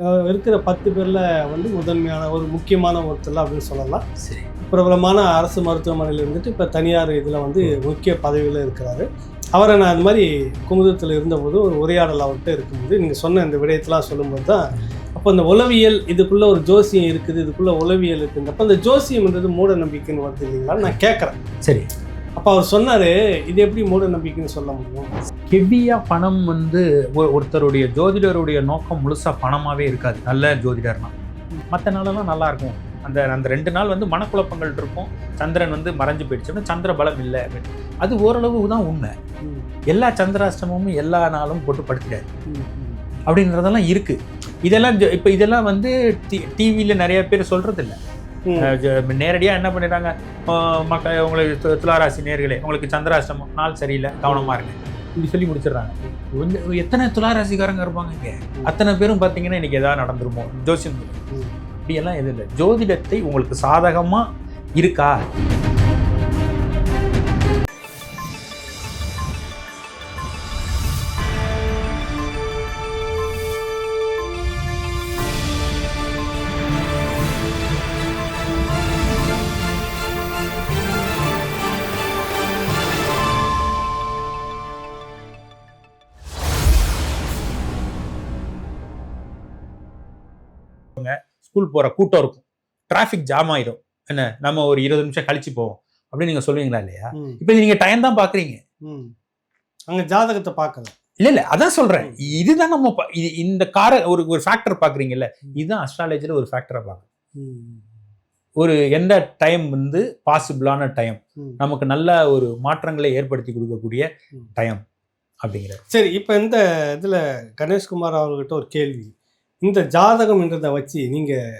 இருக்கிற பத்து பேரில் வந்து முதன்மையான ஒரு முக்கியமான ஒருத்தர் அப்படின்னு சொல்லலாம். சரி. பிரபலமான அரசு மருத்துவமனையில் இருந்துட்டு இப்போ தனியார் இதில் வந்து முக்கிய பதவியில் இருக்கிறாரு. அவரை நான் அந்த மாதிரி குமுதத்தில் இருந்தபோது ஒரு உரையாடல் அவர்கிட்ட இருக்கும்போது நீங்கள் சொன்ன இந்த விடயத்தெலாம் சொல்லும்போது தான் அப்போ இந்த உளவியல் இதுக்குள்ளே ஒரு ஜோசியம் இருக்குது இதுக்குள்ளே உளவியல் இருக்குன்றப்ப அந்த ஜோசியம்ன்றது மூட நம்பிக்கைன்னு வருது இல்லைங்களா? நான் கேட்குறேன். சரி. அப்போ அவர் சொன்னார் இது எப்படி மூட நம்பிக்கைன்னு சொல்ல முடியும்? ஹெவியா பணம் வந்து ஒருத்தருடைய ஜோதிடருடைய நோக்கம் முழுசா பணமாவே இருக்காது. நல்ல ஜோதிடர்னா. மற்ற நாளெல்லாம் நல்லா இருக்கும். அந்த அந்த ரெண்டு நாள் வந்து மனக்குழப்பங்கள் இருக்கும். சந்திரன் வந்து மறைஞ்சு போயிடுச்சுன்னா சந்திர பலம் இல்லை அப்படின்னு. அது ஓரளவு தான் உண்மை. எல்லா சந்திராஷ்டமமும் எல்லா நாளும் போட்டு ம். அப்படின்றதெல்லாம் இருக்கு. இதெல்லாம் இப்ப இதெல்லாம் வந்து டிவியில நிறைய பேர் இல்ல ம். நேரடியாக என்ன பண்ணிடுறாங்க ஆஹ் மக்கள் உங்களுக்கு துளாராசி நேர்களே உங்களுக்கு சந்திராஷ்டமம் நாள் சரியில்லை கவனமா இருங்க. இப்படி சொல்லி முடிச்சிடுறாங்க. எத்தனை துளாராசிக்காரங்க இருப்பாங்க இங்க? அத்தனை பேரும் பார்த்தீங்கன்னா இன்னைக்கு ஏதாவது நடந்துருமோ? ஜோசியம். இப்படியெல்லாம் எதுவும் இல்லை. ஜோதிடத்தை உங்களுக்கு சாதகமா இருக்கா? ஸ்கூல் போற கூட்டம் இருக்கும். டிராஃபிக் ஜாம் ஆயிடும். என்ன? நம்ம ஒரு இருபது நிமிஷம் கழிச்சு போவோம். அப்படின்னு நீங்க சொல்லுவீங்களா இல்லையா? இப்போ நீங்க டைம் தான் பாக்குறீங்க. ம். அங்க ஜாதகத்தை பார்க்கல. இல்ல இல்ல. அதான் சொல்றேன். இதுதான் நம்ம இது- இந்த கார ஒரு ஒரு ஃபேக்டர் பாக்குறீங்கல்ல? இதுதான் அஸ்ட்ராலஜில ஒரு ஃபேக்டரை பார்க்கணும் ம், ஒரு எந்த டைம் வந்து பாசிபிளான டைம். நமக்கு நல்ல ஒரு மாற்றங்களை ஏற்படுத்தி கொடுக்கக்கூடிய. டைம் அப்படிங்கிற சரி இப்போ இந்த இதில் கணேஷ்குமார் அவர்கிட்ட ஒரு கேள்வி. இந்த ஜாதகம்ன்றதை வச்சு நீங்கள்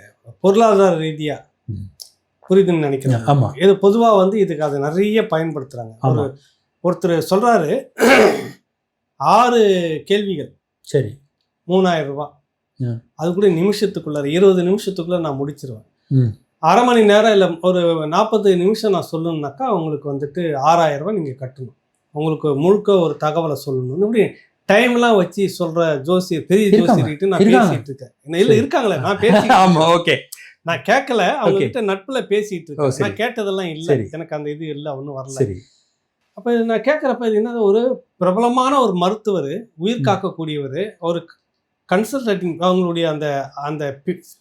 பொருளாதார ரீதியாக. புரியுதுன்னு நினைக்கிறேன். ஆமா. இது பொதுவாக வந்து இதுக்கு அதை நிறைய பயன்படுத்துகிறாங்க ஒரு ஒருத்தர் சொல்கிறாரு ஆறு கேள்விகள். சரி. மூணாயிரம் ரூபாய் ம். அது கூட நிமிஷத்துக்குள்ளார இருபது நிமிஷத்துக்குள்ள நான் முடிச்சிருவேன். அரை மணி நேரம் இல்லை ஒரு நாற்பது நிமிஷம் நான் சொல்லணும்னாக்கா உங்களுக்கு வந்துட்டு ஆறாயிரம் ரூபாய் நீங்கள் கட்டணும். உங்களுக்கு முழுக்க ஒரு தகவலை சொல்லணும் இப்படி டைம்லாம் வச்சு சொல்ற ஜோசியர் பெரிய. ஜோசியர்கிட்ட நான். பேசிட்டு இருக்கேன் என்ன இல்ல. இருக்காங்களே நான் பேசி ஆமா ஓகே நான் கேட்கல அவங்க கிட்ட நட்புல பேசிட்டு இருக்கேன். நான் கேட்டதெல்லாம் இல்ல. எனக்கு அந்த இது இல்ல ஒன்றும் வரல சரி அப்ப நான் கேட்குறப்ப இது என்னது ஒரு பிரபலமான ஒரு மருத்துவர் உயிர் காக்கக்கூடியவர் ஒரு கன்சல்டேட்டிங் அவங்களுடைய அந்த அந்த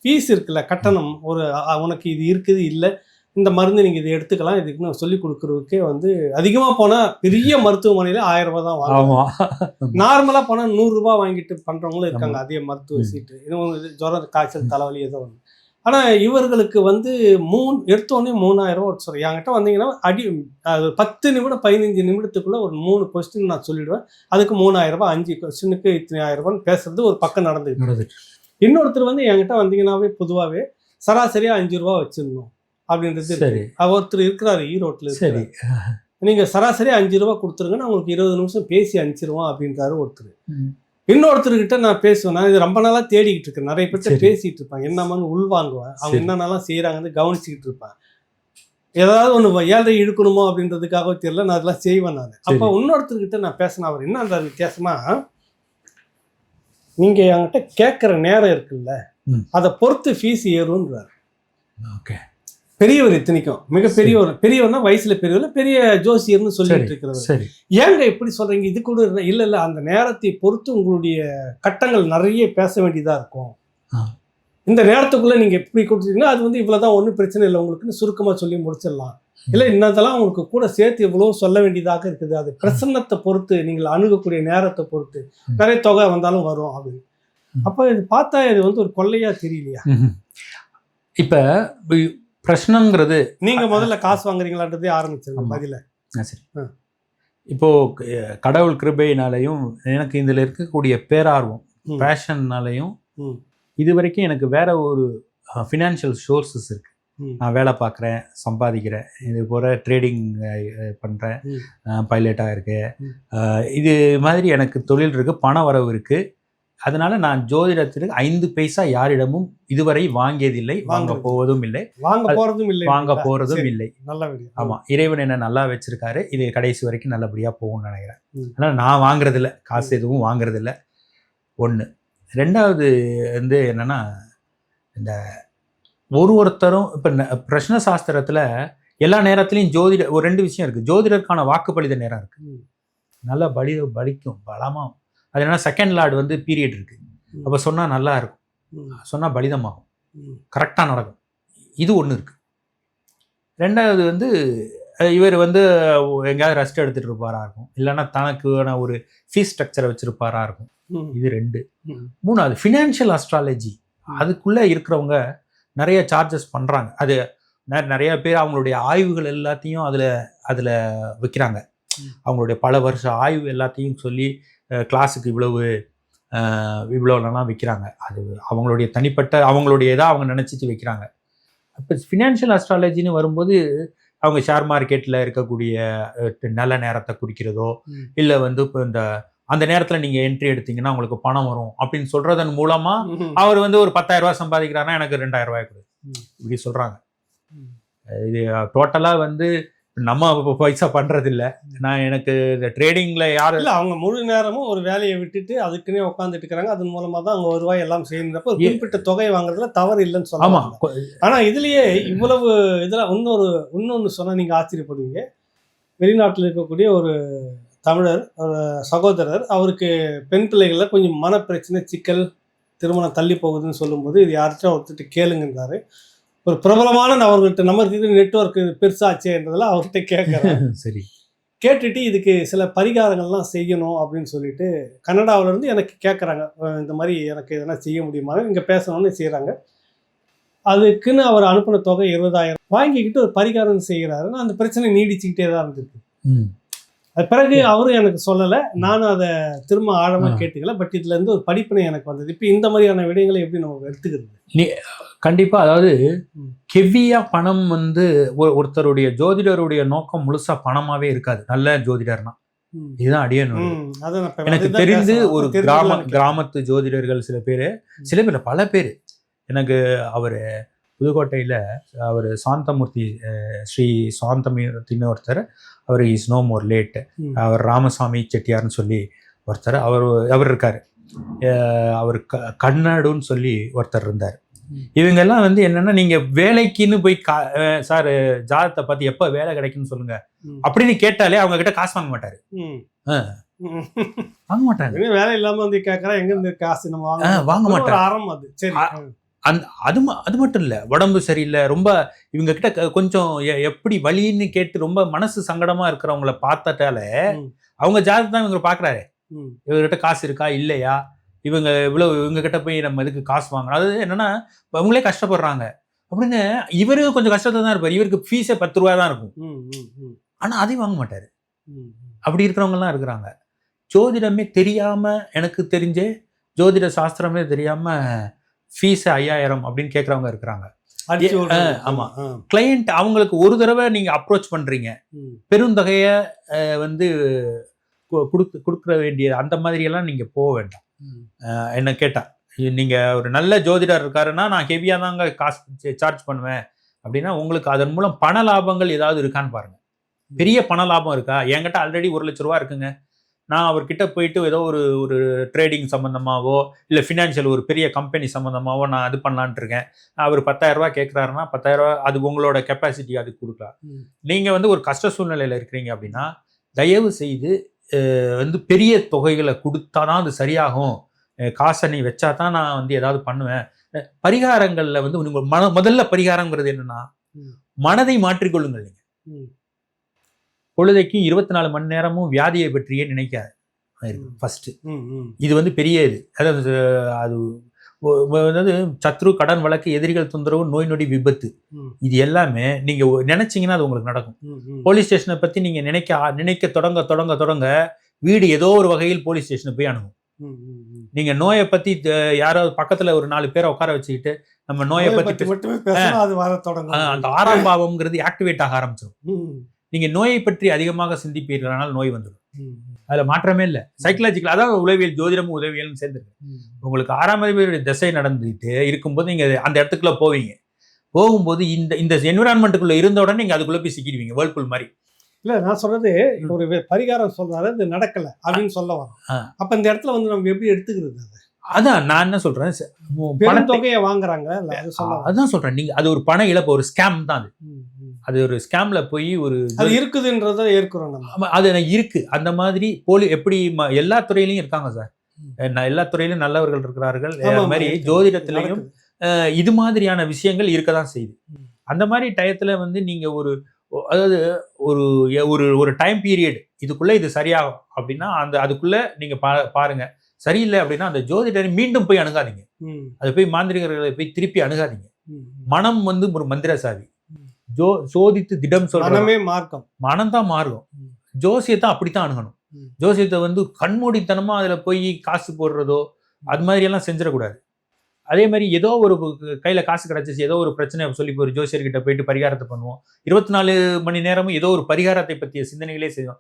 ஃபீஸ் இருக்குல்ல கட்டணம் ஒரு உனக்கு இது இருக்குது இல்லை இந்த மருந்து நீங்கள் இதை எடுத்துக்கலாம். இதுக்குன்னு சொல்லி கொடுக்குறதுக்கே வந்து அதிகமாக போனால் பெரிய மருத்துவமனையில் ஆயிரம் ரூபாய் தான் வாங்குவாங்க. ஆமா. நார்மலாக போனால் நூறுரூபா வாங்கிட்டு பண்ணுறவங்களும் இருக்காங்க. அதே மருத்துவ. சீட்டு. இன்னும் இது ஜுரம் காய்ச்சல் தலைவலி ஏதோ ஒன்று ஆனால் இவர்களுக்கு வந்து மூணு எடுத்தோடனே மூணாயிரம் ரூபா சொல்கிறேன் என்கிட்ட வந்தீங்கன்னா அடி அது பத்து நிமிடம் பதினஞ்சு நிமிடத்துக்குள்ள ஒரு மூணு கொஸ்டின் நான் சொல்லிடுவேன். அதுக்கு மூணாயிரம் ரூபாய் அஞ்சு கொஸ்டினுக்கு இத்தனை ஆயிரம் ரூபான்னு பேசுறது ஒரு பக்கம் நடந்துட்டு இன்னொருத்தர் வந்து என்கிட்ட வந்தீங்கன்னாவே பொதுவாகவே சராசரியாக அஞ்சு ரூபா வச்சிடணும். அப்படின்றது. சரி. ஒருத்தர் இருக்கிறாரு ஈரோட்டில் சரி. நீங்க சராசரி அஞ்சு ரூபா கொடுத்துருங்க நான் உங்களுக்கு இருபது நிமிஷம் பேசி அனுப்பிச்சிருவோம் அப்படின்றாரு ஒருத்தர். இன்னொருத்தர்கிட்ட நான் பேசுவேன். நான் இது ரொம்ப நாளா தேடிக்கிட்டு இருக்கேன். நிறைய பேர்ட்ட சரி. பேசிட்டு இருப்பேன். என்னமான்னு உள்வாங்குவேன் அவங்க. என்னென்னலாம் செய்யறாங்கன்னு கவனிச்சுக்கிட்டு இருப்பேன். ஏதாவது ஒன்று ஏழரை இழுக்கணுமோ அப்படின்றதுக்காக தெரியல. நான் அதெல்லாம் செய்வேன் நான். அப்போ. இன்னொருத்தர்கிட்ட நான் பேசினேன். அவர் என்ன வித்தியாசமா நீங்க என்கிட்ட கேட்குற நேரம் இருக்குல்ல. அதை பொறுத்து ஃபீஸ் ஏறும்ன்றார். ஓகே. பெரியவர் இத்தனைக்கும். மிக பெரியவர் பெரியவர்னா வயசுல பெரியவர் பெரிய ஜோசியர்னு சொல்லிட்டு இருக்கிறவர். சரி. ஏங்க இப்படி சொல்றீங்க? இது கூட இல்ல- இல்ல அந்த நேரத்தை பொறுத்து உங்களுடைய கட்டங்கள் நிறைய பேச வேண்டியதா இருக்கும். இந்த நேரத்துக்குள்ள நீங்க எப்படி கொடுத்தீங்கன்னா அது வந்து இவ்வளவுதான் ஒன்றும் பிரச்சனை இல்லை. உங்களுக்குன்னு சுருக்கமா சொல்லி முடிச்சிடலாம். இல்ல இன்னதெல்லாம் உங்களுக்கு கூட சேர்த்து இவ்வளவு சொல்ல வேண்டியதாக இருக்குது. அது பிரசன்னத்தை பொறுத்து நீங்கள் அணுகக்கூடிய நேரத்தை பொறுத்து. நிறைய தொகை வந்தாலும் வரும் அப்படின்னு. அப்ப இது பார்த்தா இது வந்து ஒரு கொள்ளையா தெரியலையா. இப்ப பிரச்சனைங்கிறது நீங்க முதல்ல காசு வாங்குறீங்களான்றதே ஆரம்பிச்சிருங்க. பதில ஆ, சரி. இப்போ கடவுள் கிருபையினாலையும் எனக்கு இதுல இருக்கக்கூடிய பேரார்வம். பேஷன்னாலையும். இது வரைக்கும் எனக்கு வேற ஒரு ஃபினான்ஷியல் சோர்சஸ் இருக்கு. நான் வேலை பார்க்குறேன் சம்பாதிக்கிறேன் இது போல ட்ரேடிங் பண்ணுறேன். பைலட்டாக இருக்கு இது மாதிரி எனக்கு தொழில் இருக்கு பண வரவு இருக்கு அதனால நான் ஜோதிடத்திற்கு ஐந்து பைசா யாரிடமும் இதுவரை வாங்கியதில்லை வாங்க. போவதும் இல்லை. வாங்க போறதும் இல்லை. வாங்க போறதும். இல்லை. நல்ல ஆமா இறைவன் என்ன நல்லா வச்சிருக்காரு. இது கடைசி வரைக்கும் நல்லபடியா போகும்னு நினைக்கிறேன். அதனால நான் வாங்குறது இல்ல காசு எதுவும் வாங்குறது இல்ல ஒண்ணு. ரெண்டாவது வந்து என்னன்னா இந்த ஒரு ஒருத்தரும் இப்போ பிரஷ்ன சாஸ்திரத்தில் எல்லா நேரத்துலையும் ஜோதிட ஒரு ரெண்டு விஷயம் இருக்குது ஜோதிடருக்கான வாக்குப்பளித நேரம் இருக்குது. நல்லா பலி பலிக்கும் பலமாக அது என்னன்னா செகண்ட் லார்டு வந்து பீரியட் இருக்குது. அப்போ சொன்னால் நல்லா இருக்கும். சொன்னால் பலிதமாகும். கரெக்டாக நடக்கும். இது ஒன்று இருக்குது ரெண்டாவது வந்து இவர் வந்து எங்கேயாவது ரெஸ்ட் எடுத்துகிட்டு இருப்பாரா இருக்கும். இல்லைன்னா தனக்கான ஒரு ஃபீஸ் ஸ்ட்ரக்சரை வச்சுருப்பாரா இருக்கும். இது ரெண்டு. மூணாவது ஃபினான்ஷியல் அஸ்ட்ராலஜி அதுக்குள்ளே இருக்கிறவங்க நிறைய சார்ஜஸ் பண்ணுறாங்க அது நிறைய பேர் அவங்களுடைய ஆய்வுகள் எல்லாத்தையும் அதில் அதில் வைக்கிறாங்க. அவங்களுடைய பல வருஷ ஆய்வு எல்லாத்தையும் சொல்லி கிளாஸுக்கு இவ்வளவு இவ்வளோலாம் வைக்கிறாங்க அது அவங்களுடைய தனிப்பட்ட அவங்களுடைய இதாக அவங்க நினச்சிட்டு வைக்கிறாங்க இப்போ ஃபினான்ஷியல் அஸ்ட்ராலஜின்னு வரும்போது அவங்க ஷேர் மார்க்கெட்டில் இருக்கக்கூடிய நல்ல நேரத்தை குறிக்கிறதோ. இல்லை வந்து இப்போ இந்த அந்த நேரத்தில் நீங்கள் என்ட்ரி எடுத்தீங்கன்னா உங்களுக்கு பணம் வரும் அப்படின்னு சொல்கிறதன் மூலமாக அவர் வந்து ஒரு பத்தாயிரம் ரூபாய் சம்பாதிக்கிறாருன்னா எனக்கு ரெண்டாயிரம் ரூபாய் கொடு. இப்படி சொல்கிறாங்க. இது டோட்டலாக வந்து நம்ம இப்ப பைசா பண்ணுறதில்ல நான் எனக்கு இந்த ட்ரேடிங்கில் யார் இல்ல அவங்க முழு நேரமும் ஒரு வேலையை விட்டுட்டு அதுக்குன்னே உட்காந்துட்டு இருக்காங்க அதன் மூலமா தான் அவங்க வருவாய் எல்லாம் செய்யறப்ப குறிப்பிட்ட தொகை வாங்குறதுல தவறு இல்லைன்னு சொல்ல ஆமாம் வரல. ஆனா இதுலயே இவ்வளவு இதுல இன்னொரு இன்னொன்னு சொன்னா நீங்க ஆச்சரியப்படுவீங்க. வெளிநாட்டில் இருக்கக்கூடிய ஒரு தமிழர் ஒரு சகோதரர் அவருக்கு பெண் பிள்ளைகள்ல கொஞ்சம் மன பிரச்சனை சிக்கல் திருமணம் தள்ளி போகுதுன்னு சொல்லும்போது இது யார்கிட்ட ஒருத்தட்டு கேளுங்கன்றாரு. ஒரு பிரபலமான நபர்கிட்ட நமக்கு நெட்ஒர்க் பெருசாச்சேன்றதுல அவர்கிட்ட கேட்கறேன். சரி. கேட்டுட்டு இதுக்கு சில பரிகாரங்கள்லாம் செய்யணும் அப்படின்னு சொல்லிட்டு கனடாவுல இருந்து எனக்கு கேட்குறாங்க. இந்த மாதிரி எனக்கு எதனா செய்ய முடியுமா? இங்கே பேசணும்னு செய்கிறாங்க அதுக்குன்னு அவர் அனுப்பின தொகை இருபதாயிரம். வாங்கிக்கிட்டு ஒரு பரிகாரம் செய்கிறாருன்னா அந்த பிரச்சனை நீடிச்சுக்கிட்டே தான் இருந்திருக்கு. பிறகு அவரும் எனக்கு சொல்லலை. நானும் அதை திரும்ப ஆழமாக ஆ. கேட்டுக்கல. பட் இதுல இருந்து ஒரு படிப்பினை எனக்கு வந்தது. இப்போ இந்த மாதிரியான விடயங்களை எப்படி நம்ம எடுத்துக்கிறது? கண்டிப்பாக அதாவது. ஹெவியாக பணம் வந்து ஒரு ஒருத்தருடைய ஜோதிடருடைய நோக்கம் முழுசா பணமாவே இருக்காது. நல்ல ஜோதிடர்னா. ம். இதுதான் இப்ப எனக்கு தெரிந்து ஒரு கிராம. கிராமத்து ஜோதிடர்கள் சில பேர் சில பேர் பல பேர். எனக்கு அவர் புதுக்கோட்டையில் அவர் சாந்தமூர்த்தி ஸ்ரீ சாந்தமூர்த்தின்னு ஒருத்தர். அவர் இஸ் நோ மோர் லேட். அவர் ராமசாமி செட்டியார்னு சொல்லி ஒருத்தர் அவர் அவர் இருக்கார். அவர் க கண்ணாடுன்னு சொல்லி ஒருத்தர் இருந்தார். இவங்கெல்லாம் வந்து என்னன்னா நீங்க வேலைக்குன்னு போய் கா சார் ஜாதத்தை பார்த்து எப்போ வேலை கிடைக்குன்னு சொல்லுங்க. அப்படின்னு கேட்டாலே அவங்க கிட்ட காசு வாங்க மாட்டாரு. வாங்க மாட்டாங்க வேலை இல்லாம வந்து கேட்கறா எங்க இருந்து காசு நம்ம வாங்க மாட்டாங்க அறம் அது. சரி. ஆ. அந்த அது அது மட்டும் இல்ல உடம்பு சரியில்லை ரொம்ப இவங்க கிட்ட கொஞ்சம் எப்படி வலின்னு கேட்டு ரொம்ப மனசு சங்கடமா இருக்கிறவங்கள பார்த்துட்டாலே. அவங்க ஜாதகம் தான் இவங்க பாக்குறாரு ம். இவங்ககிட்ட காசு இருக்கா இல்லையா? இவங்க இவ்வளவு இவங்க கிட்ட போய் நம்ம இதுக்கு காசு வாங்கணும்? அது என்னன்னா அவங்களே கஷ்டப்படுறாங்க. அப்படின்னு இவரு கொஞ்சம் கஷ்டத்தை தான் இருப்பார். இவருக்கு ஃபீஸே பத்து ரூபா தான் இருக்கும். ம், ம், ம், ஆனா அதையும் வாங்க மாட்டாரு. அப்படி இருக்கிறவங்கலாம் இருக்கிறாங்க. ஜோதிடமே தெரியாம எனக்கு தெரிஞ்சே ஜோதிட சாஸ்திரமே தெரியாம ஃபீஸ் ஐயாயிரம் அப்படின்னு கேட்குறவங்க இருக்கிறாங்க. ஆமா. கிளையண்ட் அவங்களுக்கு ஒரு தடவை நீங்க அப்ரோச் பண்றீங்க. பெருந்தொகையை வந்து கொடுத்து கொடுக்க வேண்டிய அந்த மாதிரி எல்லாம் நீங்க போக வேண்டாம். என்ன கேட்டா நீங்க ஒரு நல்ல ஜோதிடர் இருக்காருன்னா நான் ஹெவியா தாங்க காசு சார்ஜ் பண்ணுவேன். அப்படின்னா உங்களுக்கு அதன் மூலம் பண லாபங்கள் ஏதாவது இருக்கான்னு பாருங்க. பெரிய பண லாபம் இருக்கா? என்கிட்ட ஆல்ரெடி ஒரு லட்ச ரூபா இருக்குங்க. நான் அவர்கிட்ட போயிட்டு ஏதோ ஒரு ஒரு ட்ரேடிங் சம்மந்தமாவோ இல்லை ஃபினான்ஷியல் ஒரு பெரிய கம்பெனி சம்மந்தமாவோ நான் இது பண்ணலான்ட்டு இருக்கேன் அவர் பத்தாயிரம் ரூபாய் கேட்குறாருன்னா பத்தாயிரம் ரூபாய் அது உங்களோட கெப்பாசிட்டி அதுக்கு கொடுக்கலாம். நீங்கள் வந்து ஒரு கஷ்ட சூழ்நிலையில் இருக்கிறீங்க அப்படின்னா தயவு செய்து வந்து பெரிய தொகைகளை கொடுத்தா தான் அது சரியாகும் காசை நீ வச்சா தான் நான் வந்து ஏதாவது பண்ணுவேன் பரிகாரங்களில் வந்து உங்க மன முதல்ல பரிகாரங்கிறது என்னன்னா. மனதை மாற்றிக்கொள்ளுங்கள் நீங்க ம். பொழுதைக்கு இருபத்தி நாலு மணி நேரமும் வியாதியை பற்றியே நினைக்காது. ம், இது வந்து பெரிய இது. அதாவது அது அதாவது சத்ரு கடன் வழக்கு எதிரிகள் தொந்தரவு நோய் நொடி விபத்து. இது எல்லாமே நீங்க நினைச்சீங்கன்னா அது உங்களுக்கு நடக்கும். போலீஸ் ஸ்டேஷனை பத்தி நீங்க நினைக்க நினைக்க தொடங்க தொடங்க தொடங்க வீடு ஏதோ ஒரு வகையில் போலீஸ் ஸ்டேஷனுக்கு போய் அணுகும். நீங்க நோயை பத்தி யாராவது பக்கத்துல ஒரு நாலு பேரை உட்கார வச்சுக்கிட்டு நம்ம நோயை பத்தி மட்டுமே அந்த ஆறாம் பாவம்ங்கிறது ஆக்டிவேட் ஆக ஆரம்பிச்சிடும் ம், நீங்க நோயை பற்றி அதிகமாக சிந்திப்பீர்களானால் நோய் வந்துடும். அதுல மாற்றமே இல்லை. சைக்கலாஜிக்கல் அதாவது உளவியல் ஜோதிடமும் உதவியலும் சேர்ந்து ம். உங்களுக்கு ஆறாம் அதிபதியுடைய திசை நடந்துட்டு இருக்கும்போது நீங்க அந்த இடத்துக்குள்ள போவீங்க. போகும்போது இந்த இந்த என்விரான்மெண்ட்டுக்குள்ள இருந்த உடனே நீங்க அதுக்குள்ள போய் சிக்கிடுவீங்க வேர்ல்பூல் மாதிரி. இல்ல நான் சொல்றது ஒரு பரிகாரம் சொல்றாரு இது நடக்கல அப்படின்னு சொல்ல வரோம். அப்ப இந்த இடத்துல வந்து நம்ம எப்படி எடுத்துக்கிறது அது? அதான் நான் என்ன சொல்றேன் ச- உம் பணத்தை பெருந்தொகையை வாங்குறாங்க அதான் சொல்றேன். நீங்க அது ஒரு பண இழப்பு ஒரு ஸ்கேம் தான் அது. அது ஒரு ஸ்கேம்ல போய் ஒரு அது இருக்குதுன்றத ஏற்கிறோம் நம்ம. அது எனக்கு இருக்கு. அந்த மாதிரி போலி எப்படி எல்லா துறையிலயும் இருக்காங்க சார். எல்லா துறையிலும் நல்லவர்கள் இருக்கிறார்கள். அது மாதிரி. ஜோதிடத்திலையும் இது மாதிரியான விஷயங்கள் இருக்க தான் செய்யுது. அந்த மாதிரி டயத்துல வந்து நீங்க ஒரு அதாவது ஒரு ஒரு ஒரு டைம் பீரியட் இதுக்குள்ள இது சரியாகும் அப்படின்னா அந்த அதுக்குள்ள நீங்க பா பாருங்க. சரியில்லை அப்படின்னா அந்த ஜோதிடரை மீண்டும் போய் அணுகாதீங்க. அது போய் மாந்திரிகர்களை போய் திருப்பி அணுகாதீங்க. மனம் வந்து ஒரு மந்திர சாவி. ஜோ சோதித்து திடம் சொல்ற மனமே மார்க்கம். மனம் தான் மாறும் ம். ஜோசியத்தை அப்படித்தான் அணுகணும். ஜோசியத்தை வந்து கண்மூடித்தனமா அதுல போய் காசு போடுறதோ அது மாதிரி எல்லாம் செஞ்சிடக்கூடாது. அதே மாதிரி ஏதோ ஒரு கையில காசு கிடைச்சிச்சு ஏதோ ஒரு பிரச்சனை சொல்லி போய் ஒரு ஜோசியர்கிட்ட போயிட்டு பரிகாரத்தை பண்ணுவோம். இருபத்தி நாலு மணி நேரமும் ஏதோ ஒரு பரிகாரத்தை பற்றிய சிந்தனைகளே செய்வோம்.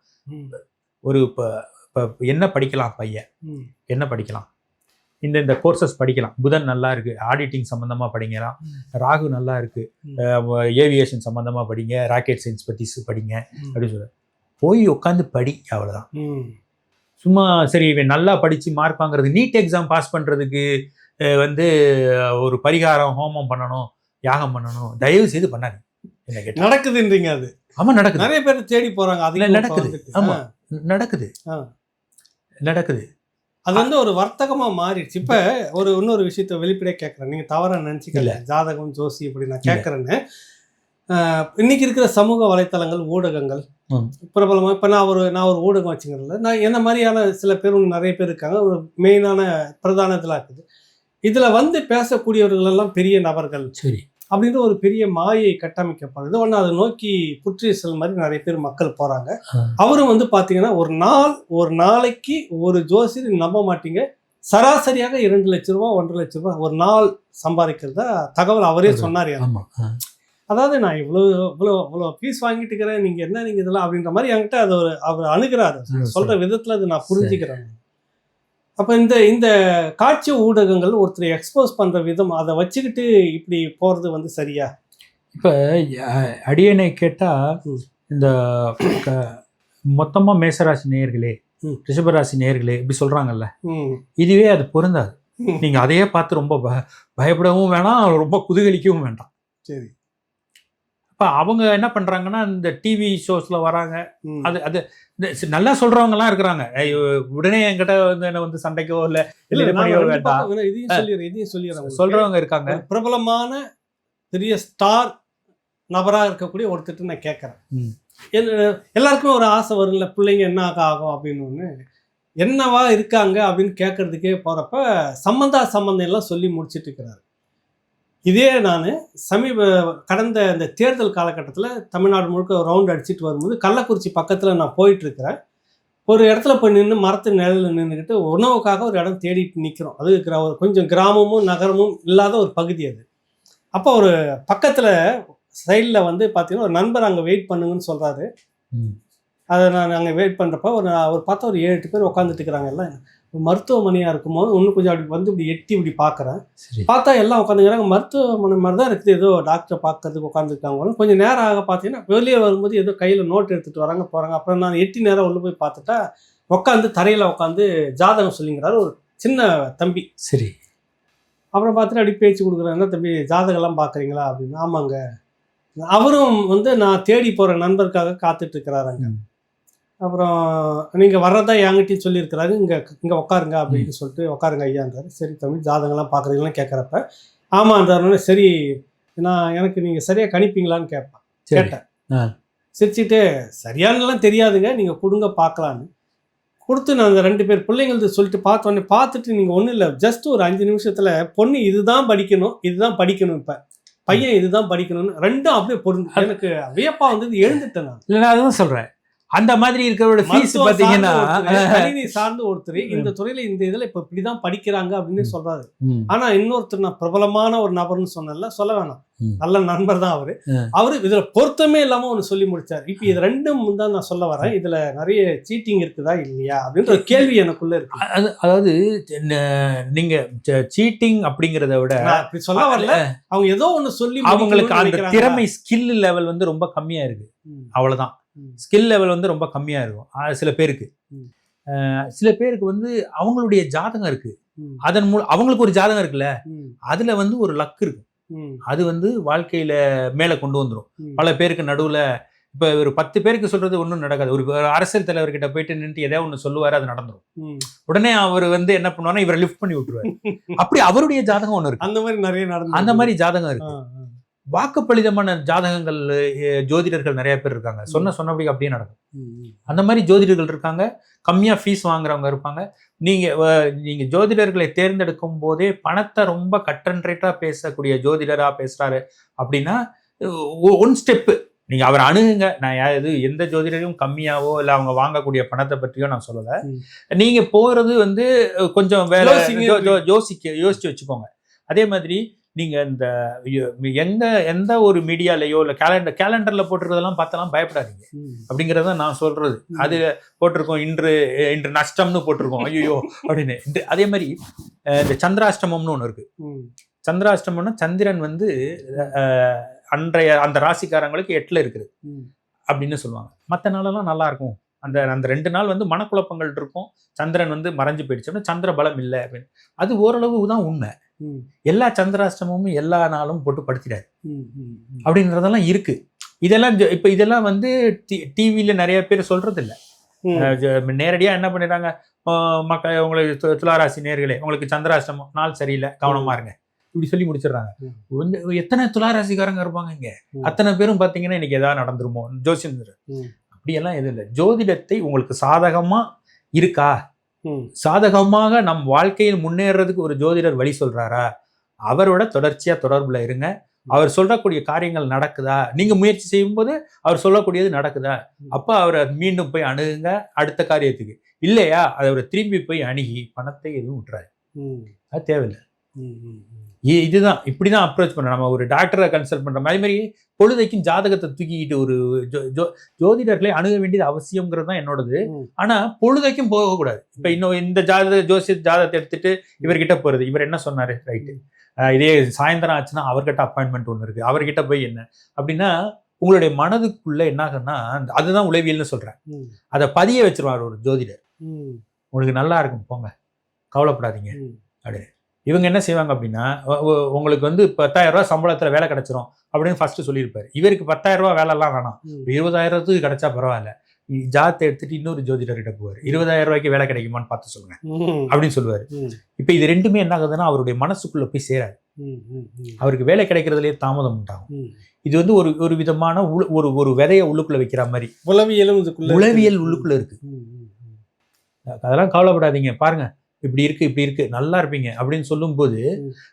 ஒரு இப்போ இப்போ என்ன படிக்கலாம் பையன்? என்ன படிக்கலாம்? இந்த இந்த கோர்சஸ் படிக்கலாம் புதன் நல்லா இருக்கு ஆடிட்டிங் சம்பந்தமா படிக்கலாம் ம். ராகு நல்லா இருக்கு ம். ஏவியேஷன் சம்பந்தமா படிங்க ராக்கெட் சயின்ஸ் சு- படிங்க. அப்படின்னு சொல்ல போய் உட்காந்து படி அவ்வளவுதான் ம். சும்மா சரி இவன் நல்லா படிச்சு மார்க் வாங்குறது நீட் எக்ஸாம் பாஸ் பண்றதுக்கு அஹ், வந்து ஒரு பரிகாரம் ஹோமம் பண்ணணும் யாகம் பண்ணணும் தயவு செய்து கேட்டா நடக்குதுன்றீங்க அது ஆமா நடக்குது நிறைய பேர் தேடி இல்ல, அதிகம் நடக்குது. வந்துட்டு. ஆமா. ஆ. நடக்குது. நடக்குது அது வந்து ஒரு வர்த்தகமா மாறிடுச்சு. இப்ப ஒரு இன்னொரு விஷயத்த வெளிப்படையா கேட்கறேன் நீங்க தவறா நினைச்சுக்கல ஜாதகம் ஜோசி இப்படி நான். கேட்கறேன்னு இன்னைக்கு இருக்கிற சமூக வலைத்தளங்கள் ஊடகங்கள் ம். பிரபலமா இப்ப நான் ஒரு நான் ஒரு ஊடகம் வச்சுக்கிறேன்ல. நான் என்ன மாதிரியான சில பேர் நிறைய பேர் இருக்காங்க. ஒரு மெயினான பிரதான இதெல்லாம் இருக்குது. இதுல வந்து பேசக்கூடியவர்கள் எல்லாம் பெரிய நபர்கள். சரி. அப்படின்ற ஒரு பெரிய மாயை கட்டமைக்கப்படுது. ஒன்று அதை நோக்கி புற்றீசல் மாதிரி நிறைய பேர் மக்கள் போறாங்க. ஆ. அவரும் வந்து பாத்தீங்கன்னா ஒரு நாள் ஒரு நாளைக்கு ஒரு ஜோசியர் நம்ப மாட்டீங்க. சராசரியாக இரண்டு லட்ச ரூபா ஒன்றரை லட்ச ரூபா ஒரு நாள் சம்பாதிக்கிறதா தகவல் அவரே சொன்னார். அதாவது நான் இவ்வளோ இவ்வளோ இவ்வளோ ஃபீஸ் வாங்கிட்டு இருக்கிறேன். நீங்க என்ன நீங்க இதெல்லாம் அப்படின்ற மாதிரி என்கிட்ட அது ஒரு அவர் அணுகிறாரு. ம், சொல்ற விதத்துல அது நான் புரிஞ்சுக்கிறேன். அப்ப இந்த இந்த காட்சி ஊடகங்கள் ஒருத்தரை எக்ஸ்போஸ் பண்ற விதம் அதை வச்சுக்கிட்டு இப்படி போறது வந்து சரியா இப்ப அடியனை கேட்டா ம். இந்த க- மொத்தமா மேசராசி நேயர்களே. ரிஷபராசி நேயர்களே இப்படி சொல்றாங்கல்ல ம் இதுவே அது பொருந்தாது ம். நீங்க அதையே பார்த்து ரொம்ப பயப்படவும் வேணாம் ரொம்ப குதூகலிக்கவும் வேண்டாம் சரி இப்ப அவங்க என்ன பண்றாங்கன்னா இந்த டிவி ஷோஸ்ல வராங்க. அது அது நல்லா சொல்றவங்க எல்லாம் இருக்கிறாங்க உடனே என்கிட்ட வந்து என்ன வந்து சண்டைக்கோ இல்ல வேண்டாம். இதையும் சொல்லிடுறேன் இதையும் சொல்லிடுறேன் உங்களுக்கு. சொல்றவங்க இருக்காங்க. பிரபலமான பெரிய ஸ்டார் நபரா இருக்கக்கூடிய ஒருத்தர் நான் கேட்கறேன். எல்லாருக்குமே ஒரு ஆசை வரும்ல பிள்ளைங்க என்ன ஆக ஆகும் அப்படின்னு ஒண்ணு. என்னவா இருக்காங்க அப்படின்னு கேட்கறதுக்கே போறப்ப சம்பந்தா சம்பந்தம் எல்லாம் சொல்லி முடிச்சிட்டு இருக்கிறாரு. இதே நான் சமீப கடந்த இந்த தேர்தல் காலகட்டத்தில் தமிழ்நாடு முழுக்க ரவுண்ட் அடிச்சிட்டு வரும்போது கள்ளக்குறிச்சி பக்கத்தில் நான் போயிட்டு இருக்கிறேன் ஒரு இடத்துல போய் நின்று மரத்து நிழலில் நின்றுக்கிட்டு உணவுக்காக ஒரு இடம் தேடிட்டு நிற்கிறோம் அது ஒரு கொஞ்சம் கிராமமும் நகரமும் இல்லாத ஒரு பகுதி அது. அப்போ ஒரு பக்கத்தில் சைடில் வந்து பார்த்தீங்கன்னா ஒரு நண்பர் அங்கே வெயிட் பண்ணுங்கன்னு சொல்கிறாரு. அதை நான் அங்கே வெயிட் பண்ணுறப்ப ஒரு ஒரு பார்த்தா ஒரு ஏழு எட்டு பேர் உட்காந்துட்டு இருக்கிறாங்க எல்லாம். மருத்துவமனையாக இருக்குமோ இன்னும் கொஞ்சம் அப்படி வந்து இப்படி எட்டி இப்படி பார்க்குறேன் பார்த்தா எல்லாம் உட்காந்துக்கிறாங்க. மருத்துவமனை மாதிரி தான் இருக்குது. ஏதோ டாக்டரை பார்க்கறதுக்கு உட்காந்துருக்காங்க கொஞ்சம் நேரம் ஆக பார்த்தீங்கன்னா வெளியே வரும்போது ஏதோ கையில் நோட் எடுத்துகிட்டு வராங்க போகிறாங்க அப்புறம் நான் எட்டி நேரம் உள்ள போய் பார்த்துட்டா உட்காந்து தரையில் உட்காந்து ஜாதகம் சொல்லிங்கிறாரு ஒரு சின்ன தம்பி. சரி. அப்புறம் பார்த்துட்டு அப்படி பேச்சு கொடுக்குறேன் என்ன தம்பி ஜாதகம்லாம் பார்க்குறீங்களா? அப்படின்னு. ஆமாங்க. அவரும் வந்து நான் தேடி போகிற நண்பருக்காக ம். அப்புறம் நீங்கள் வர்றதா என்கிட்டயும் சொல்லியிருக்கிறாரு. இங்கே இங்கே உட்காருங்க அப்படின்னு சொல்லிட்டு உட்காருங்க ஐயான்றாரு சரி தம்பி ஜாதகம்லாம் பார்க்குறீங்களாம் கேட்குறப்ப ஆமான்றாருன்னு சரி நான் எனக்கு நீங்கள் சரியாக கணிப்பீங்களான்னு கேட்பேன். கேட்டேன். சிரிச்சிட்டு சரியானலாம் தெரியாதுங்க. நீங்கள் கொடுங்க பார்க்கலான்னு. கொடுத்து நான் அந்த ரெண்டு பேர் பிள்ளைங்களுக்கு சொல்லிட்டு பார்த்தோன்னே பார்த்துட்டு நீங்கள் ஒன்றும் இல்லை. ஜஸ்ட் ஒரு அஞ்சு நிமிஷத்தில் பொண்ணு இதுதான் படிக்கணும் இதுதான் படிக்கணும் இப்போ. பையன் இதுதான் படிக்கணும்னு ரெண்டும் அப்படியே பொருந்து எனக்கு வியப்பா வந்து எழுந்துட்டேன் நான். இல்ல நான் அதான் சொல்றேன். அந்த மாதிரி இருக்கிறவரோட ஃபீஸ் பாத்தீங்கன்னா கணினி சார்ந்த ஒருத்தர் இந்த துறையில இந்த இதுல இப்ப இப்படிதான் படிக்கிறாங்க அப்படின்னு. சொல்றாரு. ஆனா இன்னொருத்தர் நான் பிரபலமான ஒரு நபர்னு சொன்னல சொல்ல வேணாம். நல்ல நண்பர் தான் அவரு. அவரு இதுல பொருத்தமே இல்லாம ஒண்ணு சொல்லி முடிச்சாரு இப்ப இது ரெண்டும் தான் நான் சொல்ல வரேன் இதுல நிறைய சீட்டிங் இருக்குதா இல்லையா அப்படின்ற ஒரு கேள்வி எனக்குள்ள இருக்கு அது அதாவது நீங்க சீட்டிங் அப்படிங்கிறத விட சொல்ல வரல அவங்க ஏதோ ஒண்ணு சொல்லி அவங்களுக்கு அந்த. திறமை ஸ்கில் லெவல் வந்து ரொம்ப கம்மியா இருக்கு. அவ்வளவுதான். ஸ்கில் லெவல் வந்து ரொம்ப கம்மியா இருக்கும். சில பேருக்கு. சில பேருக்கு வந்து அவங்களுடைய ஜாதகம் இருக்கு. அதன் மூலம் அவங்களுக்கு ஒரு ஜாதகம் இருக்குல்ல? அதுல வந்து ஒரு லக் இருக்கு அது வந்து வாழ்க்கையில மேல கொண்டு வந்துரும். ம். பல பேருக்கு நடுவுல இப்ப ஒரு பத்து பேருக்கு சொல்றது ஒன்றும் நடக்காது. ஒரு அரசியல் தலைவர்கிட்ட போயிட்டு நின்று எதையா ஒண்ணு சொல்லுவாரு அது நடந்துரும். ம். உடனே அவர் வந்து என்ன பண்ணுவாருன்னா இவரை லிஃப்ட் பண்ணி விட்டுருவாரு. அப்படி அவருடைய ஜாதகம் ஒண்ணு இருக்கு. அந்த மாதிரி நிறைய அந்த மாதிரி ஜாதகம் இருக்கு. வாக்குப்பளிதமான ஜாதகங்கள் ஜோதிடர்கள் நிறைய பேர் இருக்காங்க. சொன்ன சொன்னபடி அப்படியே நடக்கும். அந்த மாதிரி ஜோதிடர்கள் இருக்காங்க. கம்மியா ஃபீஸ் வாங்குறவங்க இருப்பாங்க. நீங்க அஹ், நீங்க ஜோதிடர்களை தேர்ந்தெடுக்கும் போதே பணத்தை ரொம்ப கட்டன்ரேட்டா பேசக்கூடிய ஜோதிடரா பேசுறாரு அப்படின்னா ஒன் ஸ்டெப் நீங்க அவர் அணுகுங்க. நான் இது எந்த ஜோதிடரையும் கம்மியாவோ இல்ல அவங்க வாங்கக்கூடிய பணத்தை பற்றியோ நான் சொல்லல. ம். நீங்க போறது வந்து கொஞ்சம் ஜோ- யோசிக்க யோசிச்சு வச்சுக்கோங்க. அதே மாதிரி நீங்க இந்த எங்க எந்த ஒரு மீடியாலயோ இல்ல கேலண்டர் கேலண்டர்ல போட்டிருக்கிறதெல்லாம் பார்த்தெல்லாம் பயப்படாதீங்க. அப்படிங்கறத நான் சொல்றது ம். அது போட்டிருக்கோம் இன்று இன்று நஷ்டம்னு போட்டிருக்கோம் ஐயோ அப்படின்னு அதே மாதிரி இந்த சந்திராஷ்டமம்னு ஒன்று இருக்கு ம். சந்திராஷ்டமம்னா சந்திரன் வந்து அன்றைய அந்த ராசிக்காரங்களுக்கு எட்டுல இருக்குது. அப்படின்னு சொல்லுவாங்க மற்ற நாளெல்லாம் நல்லா இருக்கும் அந்த அந்த ரெண்டு நாள் வந்து மனக்குழப்பங்கள் இருக்கும். சந்திரன் வந்து மறைஞ்சு போயிடுச்சோம்னா சந்திர பலம் இல்லை அப்படின்னு. அது ஓரளவு தான் உண்மை. எல்லா சந்திராஷ்டமமும் எல்லா நாளும் போட்டு படுத்திடாது. அப்படின்றதெல்லாம் இருக்கு. இதெல்லாம் இப்ப இதெல்லாம் வந்து டிவியில நிறைய பேர் சொல்றது இல்ல ம். அஹ் ஜ- நேரடியா என்ன பண்ணிடுறாங்க? மக்கள் உங்களுக்கு துளாராசி நேர்களே உங்களுக்கு சந்திராஷ்டமம் நாள் சரியில்லை கவனமா இருங்க. இப்படி சொல்லி முடிச்சிடுறாங்க. எத்தனை துளாராசிக்காரங்க இருப்பாங்க இங்க. அத்தனை பேரும் பாத்தீங்கன்னா இன்னைக்கு ஏதாவது நடந்துருமோ? ஜோசியம். அப்படியெல்லாம் எதுவும் இல்லை. ஜோதிடத்தை உங்களுக்கு சாதகமா இருக்கா. சாதகமாக நம் வாழ்க்கையில் முன்னேறதுக்கு ஒரு ஜோதிடர் வழி சொல்றாரா? அவரோட தொடர்ச்சியா தொடர்புல இருங்க. அவர் சொல்லக்கூடிய காரியங்கள் நடக்குதா? நீங்க முயற்சி செய்யும்போது அவர் சொல்லக்கூடியது நடக்குதா? அப்ப அவரை மீண்டும் போய் அணுகுங்க. அடுத்த காரியத்துக்கு. இல்லையா? அதை அவரை திரும்பி போய் அணுகி பணத்தை எதுவும் விட்டுறாரு. அது தேவையில்லை. இதுதான் இப்படிதான் அப்ரோச் பண்ணணும். நம்ம ஒரு டாக்டரை கன்சல்ட் பண்ற மாதிரி மாதிரி பொழுதைக்கும் ஜாதகத்தை தூக்கிக்கிட்டு ஒரு ஜோ- ஜோதிடர்களை அணுக வேண்டியது அவசியம்ங்கிறது தான் என்னோடது. ம். ஆனா பொழுதைக்கும் போகக்கூடாது. இப்ப இன்னும் இந்த ஜாதக ஜோசிய ஜாதகத்தை எடுத்துட்டு இவர்கிட்ட போறது. இவர் என்ன சொன்னாரு? ரைட்டு இதே சாயந்தரம் ஆச்சுன்னா அவர்கிட்ட அப்பாயின்மெண்ட் ஒன்று இருக்கு. அவர்கிட்ட போய் என்ன? அப்படின்னா உங்களுடைய மனதுக்குள்ள என்ன ஆகுன்னா அதுதான் உளவியல்னு சொல்றேன். ம். அதை பதிய வச்சிருவார் ஒரு ஜோதிடர். உங்களுக்கு நல்லா இருக்கும் போங்க. கவலைப்படாதீங்க. ம். இவங்க என்ன செய்வாங்க அப்படின்னா உங்களுக்கு வந்து பத்தாயிரம் ரூபாய் சம்பளத்துல வேலை கிடைச்சிரும் அப்படின்னு ஃபர்ஸ்ட் சொல்லியிருப்பாரு இவருக்கு பத்தாயிரம் ரூபாய் வேலைலாம் வேணாம். இருபதாயிரத்துக்கு கிடைச்சா பரவாயில்ல ஜாதத்தை எடுத்துட்டு இன்னொரு ஜோதிடர்கிட்ட போவார் இருபதாயிரம் ரூபாய்க்கு வேலை கிடைக்குமான்னு பார்த்து சொல்லுங்க. அப்படின்னு சொல்லுவாரு. இப்போ இது ரெண்டுமே என்ன ஆகுதுன்னா அவருடைய மனசுக்குள்ள போய் சேராது. அவருக்கு வேலை கிடைக்கிறதுலயே தாமதம் உண்டாகும். இது வந்து ஒரு ஒரு விதமான ஒரு ஒரு விதைய உள்ளுக்குள்ள வைக்கிற மாதிரி உளவியலும். உளவியல் உள்ளுக்குள்ள இருக்கு. அதெல்லாம் கவலைப்படாதீங்க பாருங்க இப்படி இருக்கு இப்படி இருக்கு நல்லா இருப்பீங்க அப்படின்னு சொல்லும்போது.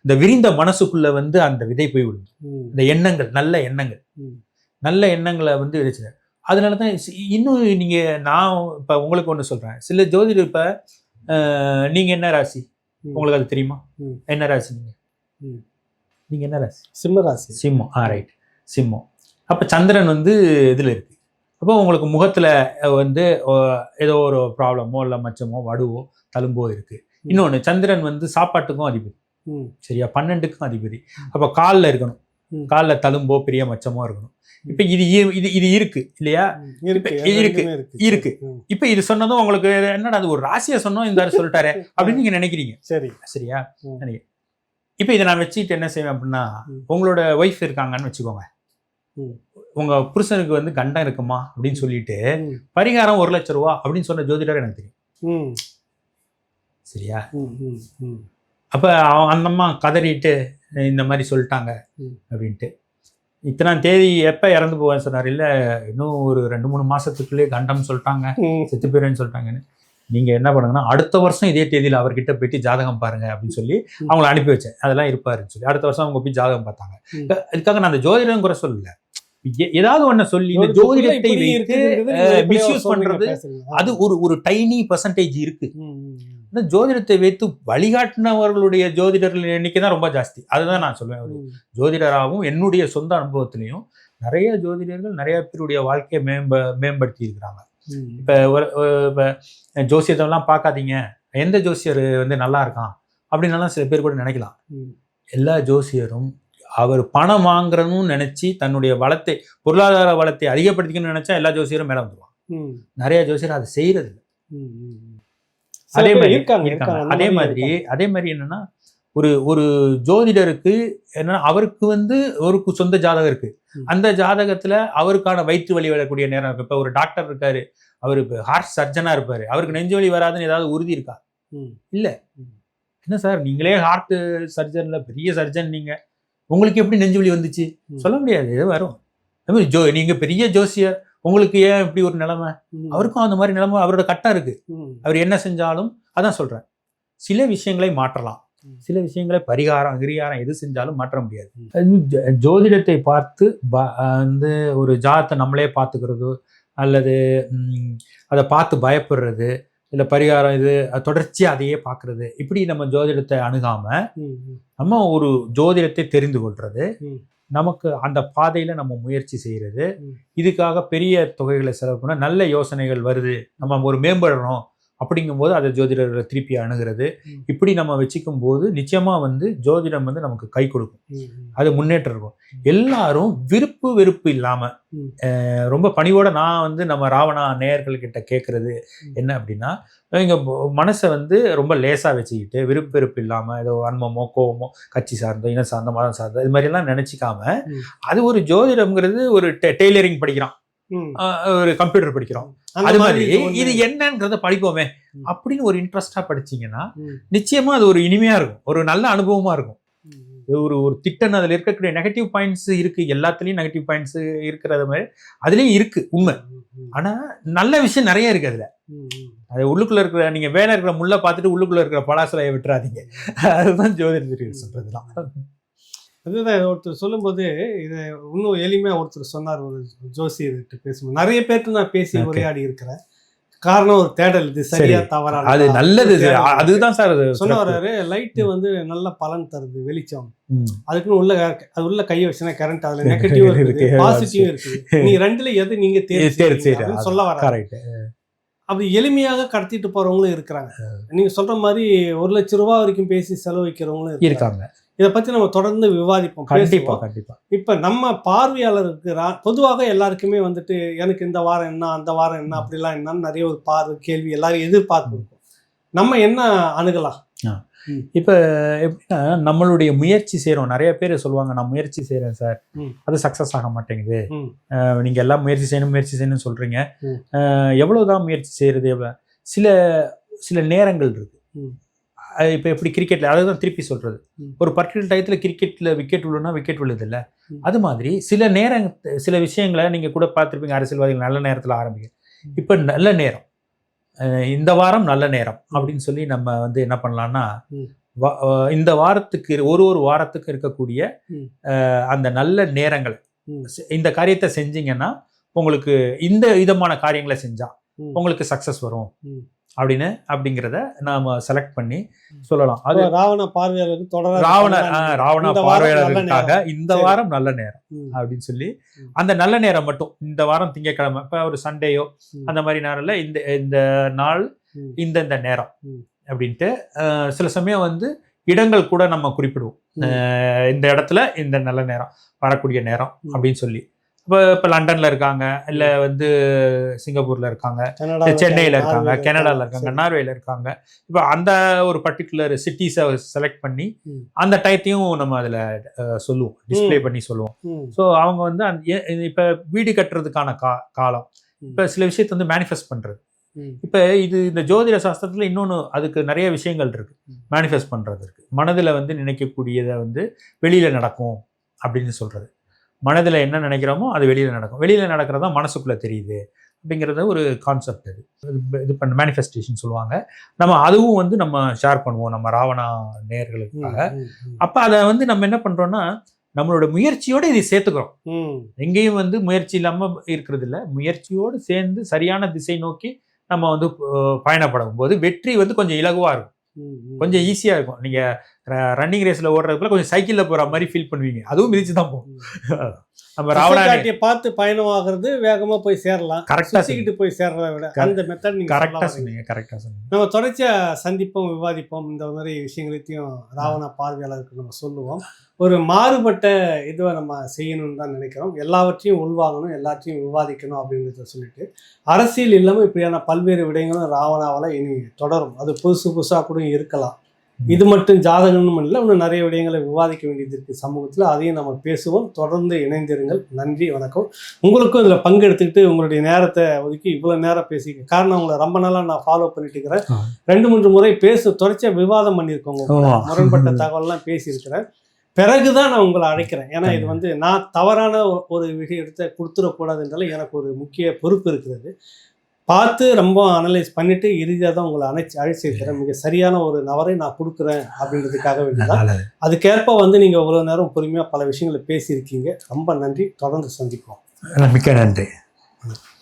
இந்த விரிந்த மனசுக்குள்ள வந்து அந்த விதை போய் ம். இந்த எண்ணங்கள் நல்ல எண்ணங்கள். நல்ல எண்ணங்களை வந்து விதைச்சிட அதனால தான் இன்னும் நீங்க நான் இப்ப உங்களுக்கு ஒன்று சொல்றேன். சில ஜோதிடர் இப்ப நீங்க என்ன ராசி. உங்களுக்கு அது தெரியுமா. என்ன ராசி நீங்க? ம். நீங்க என்ன ராசி? சிம்மராசி சிம்மம். ஆ ரைட் சிம்மம். அப்ப சந்திரன் வந்து இதுல இருக்கு. அப்போ உங்களுக்கு முகத்துல வந்து ஏதோ ஒரு ப்ராப்ளமோ இல்லை மச்சமோ வடுவோ தழும்போ இருக்கு. இன்னொன்னு சந்திரன் வந்து சாப்பாட்டுக்கும் அதிபதி. ம். சரியா? பன்னெண்டுக்கும் அதிபதி. அப்ப கால்ல இருக்கணும். கால்ல தழும்போ பெரிய மச்சமோ இருக்கணும். இப்ப இது இது இது இருக்கு இல்லையா. இருக்கு. இருக்கு. இப்ப இது சொன்னதும் உங்களுக்கு என்னடா அது ஒரு ராசியை சொன்னோம் இந்த சொல்லிட்டாரு அப்படின்னு நீங்க நினைக்கிறீங்க. சரி. சரியா? இப்ப இதை நான் வச்சுட்டு என்ன செய்வேன் அப்படின்னா. உங்களோட ஒய்ஃப் இருக்காங்கன்னு வச்சுக்கோங்க. உங்க புருஷனுக்கு வந்து கண்டம் இருக்குமா அப்படின்னு சொல்லிட்டு. பரிகாரம் ஒரு லட்சம் ரூபா அப்படின்னு சொன்ன ஜோதிடர் எனக்கு தெரியும். ம். சரியா. அப்ப அந்த அம்மா கதறிட்டு இந்த மாதிரி சொல்லிட்டாங்க. அப்படின்ட்டு இத்தனாம் தேதி எப்ப இறந்து போவேன்னு சொன்னார் இல்ல இன்னும் ஒரு ரெண்டு மூணு மாசத்துக்குள்ளே கண்டம் சொல்லிட்டாங்க. செத்து போயிடுவேன்னு சொல்லிட்டாங்கன்னு நீங்க என்ன பண்ணுங்கன்னா அடுத்த வருஷம் இதே தேதியில அவர்கிட்ட போயிட்டு ஜாதகம் பாருங்க அப்படின்னு சொல்லி. அவங்கள அனுப்பி வச்சேன் அதெல்லாம் இருப்பாருன்னு சொல்லி அடுத்த வருஷம் அவங்க போய் ஜாதகம் பார்த்தாங்க. இதுக்காக நான் அந்த ஜோதிடம் கூட சொல்லல ஏதாவது ஒண்ண சொல்லி இந்த ஜோதிடத்தை வைத்து சொல்றீங்க, பண்றது. அது ஒரு ஒரு டைனி பர்சன்டேஜ் இருக்கு. இந்த ஜோதிடத்தை வைத்து வழிகாட்டினவர்களுடைய ஜோதிடர்கள் எண்ணிக்கை தான் ரொம்ப ஜாஸ்தி அதுதான் நான் சொல்லுவேன் ஒரு. ஜோதிடராகவும் என்னுடைய சொந்த அனுபவத்திலையும் நிறைய ஜோதிடர்கள் நிறைய பேருடைய வாழ்க்கையை மேம்ப மேம்படுத்தி இருக்கிறாங்க. இப்போ ஒரு இப்ப ஜோசியத்தெல்லாம் பார்க்காதீங்க எந்த ஜோசியர் வந்து நல்லா இருக்கான் அப்படின்னலாம் சில பேர் கூட நினைக்கலாம். எல்லா ஜோசியரும் அவர் பணம் வாங்குறதுன்னு நினைச்சு தன்னுடைய வளத்தை பொருளாதார வளத்தை அதிகப்படுத்திக்கணும்னு நினைச்சா எல்லா ஜோசியரும் மேலே வந்துருவாங்க ம். நிறைய ஜோசியர் அதை செய்யறது இல்ல. அதே மாதிரி இருக்காங்க இருக்காங்க. அதே மாதிரி அதே மாதிரி என்னன்னா ஒரு ஒரு ஜோதிடருக்கு என்னன்னா அவருக்கு வந்து ஒரு சொந்த ஜாதகம் இருக்கு. அந்த ஜாதகத்துல அவருக்கான வயிற்று வலி வரக்கூடிய நேரம் இருக்கு. இப்ப ஒரு டாக்டர் இருக்காரு அவரு ஹார்ட் சர்ஜனா இருப்பாரு. அவருக்கு நெஞ்சு வலி வராதுன்னு ஏதாவது உறுதி இருக்கா? ம். என்ன சார் நீங்களே ஹார்ட் சர்ஜன்ல பெரிய சர்ஜன் நீங்க. உங்களுக்கு எப்படி நெஞ்சு வலி வந்துச்சு. சொல்ல முடியாது இது வரும். ஜோ நீங்க பெரிய ஜோசியர் உங்களுக்கு ஏன் இப்படி ஒரு நிலைமை. அவருக்கும் அந்த மாதிரி நிலைமை அவரோட கட்டம் இருக்கு. அவர் என்ன செஞ்சாலும் அதான் சொல்றேன் சில விஷயங்களை மாற்றலாம். சில விஷயங்களை பரிகாரம் கிரிகாரம் எது செஞ்சாலும் மாற்ற முடியாது ஜோதிடத்தை பார்த்து வந்து ஒரு ஜாதத்தை நம்மளே பார்த்துக்கிறதோ அல்லது அதை பார்த்து பயப்படுறது இல்லை பரிகாரம் இது தொடர்ச்சியாக அதையே பார்க்கறது இப்படி நம்ம ஜோதிடத்தை அணுகாம ம். ம். நம்ம ஒரு ஜோதிடத்தை தெரிந்து கொள்றது ம். நமக்கு அந்த பாதையில நம்ம முயற்சி செய்யறது. ம். இதுக்காக பெரிய தொகைகளை செலவு பண்ண நல்ல யோசனைகள் வருது. நம்ம ஒரு மேம்படணும். அப்படிங்கும்போது அதை ஜோதிடர்களை திருப்பி அணுகிறது. இப்படி நம்ம வச்சுக்கும் போது நிச்சயமா வந்து ஜோதிடம் வந்து நமக்கு கை கொடுக்கும். அது முன்னேற்றம் இருக்கும் எல்லாரும் விருப்பு வெறுப்பு இல்லாம ம். அஹ், ரொம்ப பணிவோட நான் வந்து நம்ம ராவணா நேயர்கள் கிட்ட கேட்கறது. என்ன அப்படின்னா இங்க மனசை வந்து ரொம்ப லேசா வச்சுக்கிட்டு விருப்பு வெறுப்பு இல்லாம ஏதோ வன்மமோ கோவமோ கட்சி சார்ந்தோ இன சார்ந்த மதம் சார்ந்தோ இது மாதிரி எல்லாம் நினைச்சிக்காம. அது ஒரு ஜோதிடம்ங்கிறது ஒரு டெய்லரிங் படிக்கிறான் ஒரு கம்ப்யூட்டர் படிக்கிறோம் அது மாதிரி இது என்னன்றத படிப்போமே. அப்படின்னு ஒரு இன்ட்ரெஸ்டா படிச்சீங்கன்னா. நிச்சயமா அது ஒரு இனிமையா இருக்கும். ஒரு நல்ல அனுபவமா இருக்கும். ஒரு ஒரு திட்டம் அதில் இருக்கக்கூடிய நெகட்டிவ் பாயிண்ட்ஸ் இருக்கு. எல்லாத்துலயும் நெகட்டிவ் பாயிண்ட்ஸ் இருக்கிறது மாதிரி அதுலயும் இருக்கு உண்மை. ஆனா நல்ல விஷயம் நிறைய இருக்கு அதுல. அது உள்ளுக்குள்ள இருக்கிற நீங்க வேலை இருக்கிற முள்ள பார்த்துட்டு உள்ளுக்குள்ள இருக்கிற பலாசலையை விட்டுறாதீங்க. அதுதான் ஜோதிடர்கள் சொல்றதுதான். அதுதான் ஒருத்தர் சொல்லும்போது இதை இன்னும் எளிமையா ஒருத்தர் சொன்னார் ஒரு ஜோசியர்கிட்ட பேசும்போது. நிறைய பேர்ட்டு நான் பேசி. உரையாடி இருக்கிறேன். காரணம் ஒரு தேடல் இது சரியா தவறா அது நல்லது அதுதான் சார் சொன்ன. வர்றாரு லைட்டு வந்து நல்ல பலன் தருது வெளிச்சம். அதுக்குன்னு உள்ள அது உள்ள கையை வச்சுனா கரண்ட் அதுல நெகட்டிவ் இருக்கு. பாசிட்டிவ் இருக்குது. நீ ரெண்டுல எது நீங்க தேர்வு சொல்ல வர அப்படி எளிமையாக கடத்திட்டு போறவங்களும் இருக்கிறாங்க. நீங்க சொல்ற மாதிரி ஒரு லட்சம் ரூபாய் வரைக்கும் பேசி செலவழிக்கிறவங்களும் இருக்காங்க. இதை பத்தி நம்ம தொடர்ந்து விவாதிப்போம் கண்டிப்பா பேசுவோம். கண்டிப்பா. இப்ப நம்ம பார்வையாளருக்கு பொதுவாக எல்லாருக்குமே வந்துட்டு எனக்கு இந்த வாரம் என்ன அந்த வாரம் என்ன அப்படிலாம் என்னன்னு நிறைய ஒரு பார்வை கேள்வி எல்லாரும் எதிர்பார்ப்பு இருக்கும் நம்ம என்ன அணுகலாம்? இப்ப எப்படின்னா நம்மளுடைய முயற்சி செய்றோம். நிறைய பேர் சொல்லுவாங்க நான் முயற்சி செய்றேன் சார். அது சக்சஸ் ஆக மாட்டேங்குது. நீங்க எல்லாம் முயற்சி செய்யணும் முயற்சி செய்யணும்னு சொல்றீங்க. எவ்வளவுதான் முயற்சி செய்யறது சில சில நேரங்கள் இருக்கு. இப்ப எப்படி கிரிக்கெட்ல அதுதான் திருப்பி சொல்றது ம். ஒரு பர்டிகுலர் டயத்துல கிரிக்கெட்ல விக்கெட் விழுனா விக்கெட் விழுது இல்ல ம். அது மாதிரி சில நேரம் சில விஷயங்களை நீங்க கூட பார்த்திருப்பீங்க அரசியல்வாதிகள் நல்ல நேரத்துல ஆரம்பிங்க ம். இப்ப நல்ல நேரம் இந்த வாரம் நல்ல நேரம் அப்படின்னு சொல்லி நம்ம வந்து என்ன அஹ் இந்த வாரத்துக்கு ஒரு ஒரு வாரத்துக்கு இருக்கக்கூடிய அந்த நல்ல நேரங்களை இந்த காரியத்தை செஞ்சீங்கன்னா உங்களுக்கு இந்த விதமான காரியங்களை செஞ்சா. உங்களுக்கு சக்சஸ் வரும். அப்படின்னு அப்படிங்கிறத நாம செலக்ட் பண்ணி சொல்லலாம் அது ராவண பார்வையாளருக்கு தொடர ராவண ராவண பார்வையாளர்களுக்காக இந்த. வாரம் நல்ல நேரம். அப்படின்னு சொல்லி. அந்த நல்ல நேரம் மட்டும் இந்த வாரம் திங்கட்கிழமை இப்போ ஒரு சண்டேயோ. அந்த மாதிரி நேரம்ல இந்த இந்த நாள் ம். இந்த இந்த நேரம். அப்படின்ட்டு சில சமயம் வந்து இடங்கள் கூட நம்ம குறிப்பிடுவோம் இந்த இடத்துல இந்த நல்ல நேரம் வரக்கூடிய நேரம். அப்படின்னு சொல்லி இப்போ இப்போ லண்டன்ல இருக்காங்க. இல்ல வந்து சிங்கப்பூர்ல இருக்காங்க. சென்னையில இருக்காங்க. கனடால இருக்காங்க. நார்வேல இருக்காங்க. இப்போ அந்த ஒரு பர்டிகுலர் சிட்டிஸை செலக்ட் பண்ணி. அந்த டயத்தையும் நம்ம அதுல சொல்லுவோம். டிஸ்ப்ளே பண்ணி சொல்லுவோம். ஸோ அவங்க வந்து இது இப்ப வீடு கட்டுறதுக்கான கா காலம். இப்ப சில விஷயத்தை வந்து மேனிஃபெஸ்ட் பண்றது. ம். இப்ப இது இந்த ஜோதிட சாஸ்திரத்துல இன்னொன்னு அதுக்கு நிறைய விஷயங்கள் இருக்கு. ம். மேனிஃபெஸ்ட் பண்றது இருக்கு. மனதுல வந்து நினைக்கக்கூடியதை வந்து வெளியில நடக்கும் அப்படின்னு சொல்றது. மனதுல என்ன நினைக்கிறோமோ அது வெளியில நடக்கும் வெளியில நடக்கிறதா மனசுக்குள்ள தெரியுது அப்படிங்கிறது ஒரு கான்செப்ட் இது இது- பண்ண மேனிஃபெஸ்டேஷன் சொல்லுவாங்க நம்ம அதுவும் வந்து நம்ம ஷேர் பண்ணுவோம் நம்ம ராவணா. ம். அப்ப அதை வந்து நம்ம என்ன பண்றோம்னா நம்மளோட முயற்சியோட இதை சேர்த்துக்கிறோம். எங்கேயும் வந்து முயற்சி இல்லாம இருக்கிறது இல்ல முயற்சியோடு சேர்ந்து சரியான திசை நோக்கி நம்ம வந்து பயணப்படும் போது வெற்றி வந்து கொஞ்சம் இலகுவா இருக்கும். கொஞ்சம் ஈஸியா இருக்கும் நீங்க ரன்னிங் ரேஸ்ல ஓடுறதுக்குள்ள கொஞ்சம் சைக்கிள்ல போற மாதிரி ஃபீல் பண்ணுவீங்க. அதுவும் மிதிச்சு தான் போகும். நம்ம ராவணா காட்டியை பார்த்து பயணம் ஆகுறது வேகமா போய் சேரலாம். கரெக்டா சுத்திக்கிட்டு போய் சேர்றதை விட அந்த மெத்தட் நீங்க கரெக்டா சொல்லலாம். சொன்னீங்க கரெக்டா சொன்னீங்க. நம்ம தொடர்ச்சியா சந்திப்போம் விவாதிப்போம். இந்த மாதிரி விஷயங்களையும் ராவண பார்வையாளருக்கு நம்ம சொல்லுவோம். ஒரு மாறுபட்ட இதுவை நம்ம செய்யணும்னு தான் நினைக்கிறோம். எல்லாவற்றையும் உள்வாங்கணும் எல்லாத்தையும் விவாதிக்கணும் அப்படின்றத சொல்லிட்டு அரசியல் இல்லாமல் இப்படியான பல்வேறு விடயங்களும் ராவணாவால் இனி தொடரும். அது புதுசு புதுசாக கூட இருக்கலாம். இது மட்டும் ஜாதகம்னு இல்லை இன்னும் நிறைய விடயங்களை விவாதிக்க வேண்டியது இருக்குது சமூகத்தில். அதையும் நம்ம பேசுவோம். தொடர்ந்து இணைந்திருங்கள். நன்றி வணக்கம். உங்களுக்கும் இதில் பங்கெடுத்துக்கிட்டு உங்களுடைய நேரத்தை ஒதுக்கி இவ்வளோ நேரம் பேசிக்க. காரணம் உங்களை ரொம்ப நாளாக நான் ஃபாலோ பண்ணிட்டு இருக்கிறேன். ரெண்டு மூன்று முறை பேச தொடர்ச்சியாக விவாதம் பண்ணியிருக்கோங்க. முரண்பட்ட தகவல்லாம் பேசியிருக்கிறேன். பிறகுதான் நான் உங்களை அழைக்கிறேன். ஏன்னா இது வந்து நான் தவறான ஒரு விஷயத்தை கொடுத்துடக்கூடாதுன்றால எனக்கு ஒரு முக்கிய பொறுப்பு இருக்கிறது. பார்த்து ரொம்ப அனலைஸ் பண்ணிட்டு இறுதியாக தான் உங்களை அழைச்சி அழைச்சிருக்கிறேன் மிக சரியான ஒரு நபரை நான் கொடுக்குறேன் அப்படின்றதுக்காக வேண்டியதான் அதுக்கேற்ப வந்து நீங்கள் இவ்வளோ நேரம் பொறுமையாக பல விஷயங்களை பேசியிருக்கீங்க. ரொம்ப நன்றி. தொடர்ந்து சந்திப்போம். மிக்க நன்றி.